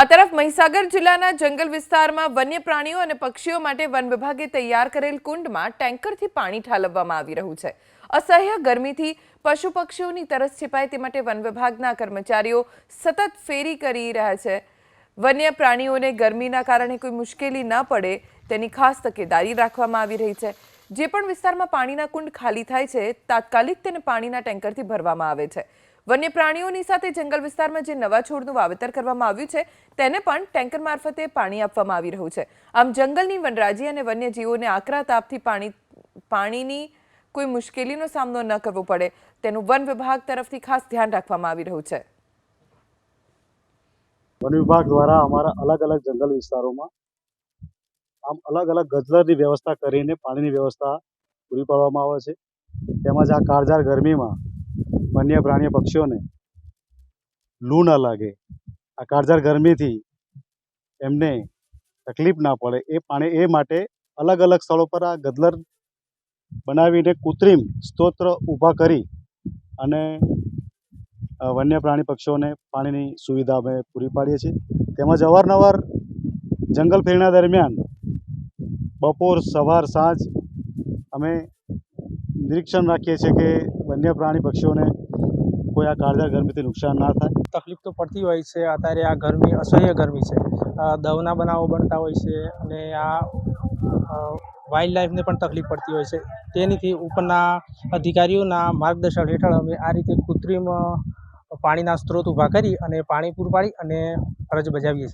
આ તરફ મહીસાગર જિલ્લાના જંગલ વિસ્તારમાં વન્ય પ્રાણીઓ અને પક્ષીઓ માટે વન વિભાગે તૈયાર કરેલ કુંડમાં ટેન્કરથી પાણી ઠાલવવામાં આવી રહ્યું છે. અસહ્ય ગરમીથી પશુ પક્ષીઓની તરસ છિપાય તે માટે વન વિભાગના કર્મચારીઓ સતત ફેરી કરી રહ્યા છે. વન્ય પ્રાણીઓને ગરમીના કારણે કોઈ મુશ્કેલી ન પડે તેની ખાસ તકેદારી રાખવામાં આવી રહી છે. જે પણ વિસ્તારમાં પાણીના કુંડ ખાલી થાય છે, તાત્કાલિક તેને પાણીના ટેન્કરથી ભરવામાં આવે છે. વન્ય પ્રાણીઓની સાથે જંગલ વિસ્તારમાં જે નવા છોડનું વાવેતર કરવામાં આવ્યું છે, તેને પણ ટેન્કર મારફતે પાણી આપવામાં આવી રહ્યું છે. આમ જંગલની વનરાજી અને વન્યજીવોને આકરા તાપથી પાણી, પાણીની કોઈ મુશ્કેલીનો સામનો ન કરવો પડે, તેનું વન વિભાગ તરફથી ખાસ ધ્યાન રાખવામાં આવી રહ્યું છે. વન વિભાગ દ્વારા અમારા અલગ અલગ જંગલ વિસ્તારોમાં આમ અલગ અલગ ગજલરની વ્યવસ્થા કરીને પાણીની વ્યવસ્થા પૂરી પાડવામાં આવે છે. તેમજ આ કાળઝાળ ગરમીમાં વન્ય પ્રાણીઓ પક્ષીઓને લૂ ન લાગે. આ કાળઝાળ ગરમીથી એમને તકલીફ ના પડે. એ પાણી એ માટે અલગ અલગ સ્થળો પર આ ગદલર બનાવીને કૃત્રિમ સ્ત્રોત ઊભા કરી અને વન્ય પ્રાણી પક્ષીઓને પાણીની સુવિધા અમે પૂરી પાડીએ છીએ. તેમજ અવારનવાર જંગલ ફેરણા દરમિયાન બપોર સવાર સાંજ અમે નિરીક્ષણ રાખીએ છીએ કે વન્ય પ્રાણી પક્ષીઓને કોઈ આ કાળઝાળ ગરમીથી નુકસાન ના થાય. તકલીફ તો પડતી હોય છે. અત્યારે આ ગરમી, અસહ્ય ગરમી છે. દવના બનાવો બનતા હોય છે અને આ વાઇલ્ડ લાઈફને પણ તકલીફ પડતી હોય છે. તેનીથી ઉપરના અધિકારીઓના માર્ગદર્શન હેઠળ અમે આ રીતે કૃત્રિમ પાણીના સ્ત્રોત ઊભા કરી અને પાણી પૂરું પાડી અને ફરજ બજાવીએ છીએ.